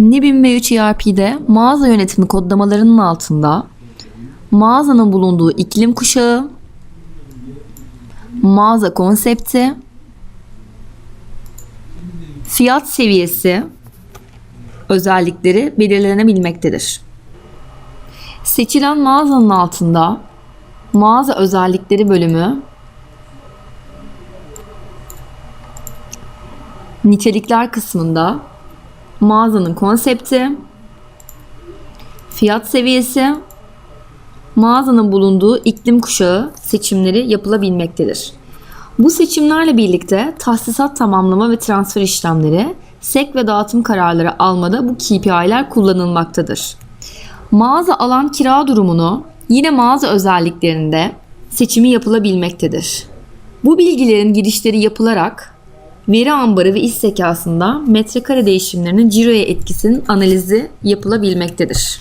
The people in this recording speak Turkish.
NIBIM ve 3 ERP'de mağaza yönetimi kodlamalarının altında mağazanın bulunduğu iklim kuşağı, mağaza konsepti, fiyat seviyesi özellikleri belirlenebilmektedir. Seçilen mağazanın altında mağaza özellikleri bölümü nitelikler kısmında mağazanın konsepti, fiyat seviyesi, mağazanın bulunduğu iklim kuşağı seçimleri yapılabilmektedir. Bu seçimlerle birlikte tahsisat tamamlama ve transfer işlemleri, SEK ve dağıtım kararları almada bu KPI'ler kullanılmaktadır. Mağaza alan kira durumunu yine mağaza özelliklerinde seçimi yapılabilmektedir. Bu bilgilerin girişleri yapılarak veri ambarı ve iş zekasında metrekare değişimlerinin ciroya etkisinin analizi yapılabilmektedir.